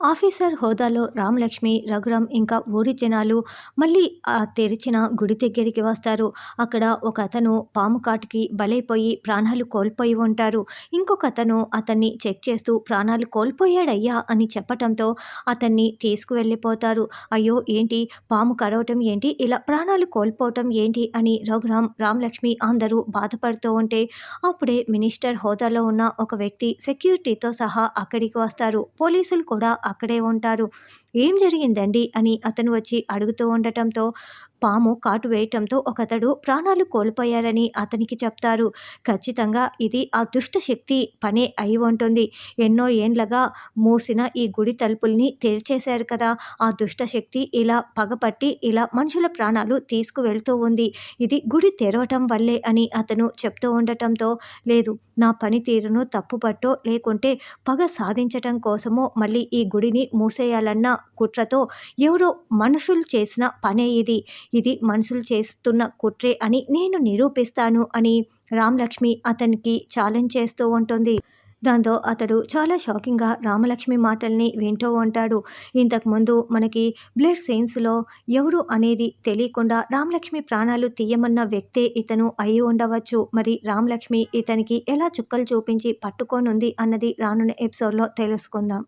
Officer హోదాలో రామలక్ష్మి రఘురామ్ ఇంకా ఊరి జనాలు మళ్ళీ ఆ తెరిచిన గుడి దగ్గరికి వస్తారు. అక్కడ ఒక అతను పాము కాటుకి బలైపోయి ప్రాణాలు కోల్పోయి ఉంటారు. ఇంకొక అతను అతన్ని చెక్ చేస్తూ ప్రాణాలు కోల్పోయాడయ్యా అని చెప్పటంతో అతన్ని తీసుకువెళ్ళిపోతారు. అయ్యో ఏంటి? పాము కరవటం ఏంటి? ఇలా ప్రాణాలు కోల్పోవటం ఏంటి? అని రఘురాం రామలక్ష్మి అందరూ బాధపడుతూ ఉంటే అప్పుడే మినిస్టర్ హోదాలో ఉన్న ఒక వ్యక్తి సెక్యూరిటీతో సహా అక్కడికి వస్తారు. పోలీసులు కూడా అక్కడే ఉంటారు. ఏం జరిగిందండి? అని అతను వచ్చి అడుగుతూ ఉండటంతో పాము కాటు వేయటంతో ఒకతడు ప్రాణాలు కోల్పోయారని అతనికి చెప్తారు. ఖచ్చితంగా ఇది ఆ దుష్ట శక్తి పనే అయి ఉంటుంది. ఎన్నో ఏండ్లగా మూసిన ఈ గుడి తలుపుల్ని తెరిచేశారు కదా. ఆ దుష్ట శక్తి ఇలా పగపట్టి ఇలా మనుషుల ప్రాణాలు తీసుకువెళ్తూ ఉంది. ఇది గుడి తెరవటం వల్లే అని అతను చెప్తూ ఉండటంతో లేదు నా పనితీరును తప్పుపట్టో లేకుంటే పగ సాధించటం కోసమో మళ్ళీ ఈ గుడిని మూసేయాలన్న కుట్రతో ఎవరో మనుషులు చేసిన పనే ఇది. ఇది మనుషులు చేస్తున్న కుట్రే అని నేను నిరూపిస్తాను అని రామలక్ష్మి అతనికి ఛాలెంజ్ చేస్తూ ఉంటుంది. దాంతో అతడు చాలా షాకింగ్గా రామలక్ష్మి మాటల్ని వింటూ ఉంటాడు. ఇంతకుముందు మనకి బ్లడ్ సైన్స్లో ఎవరు అనేది తెలియకుండా రామలక్ష్మి ప్రాణాలు తీయమన్న వ్యక్తే ఇతను అయి ఉండవచ్చు. మరి రామలక్ష్మి ఇతనికి ఎలా చుక్కలు చూపించి పట్టుకోనుంది అన్నది రానున్న ఎపిసోడ్లో తెలుసుకుందాం.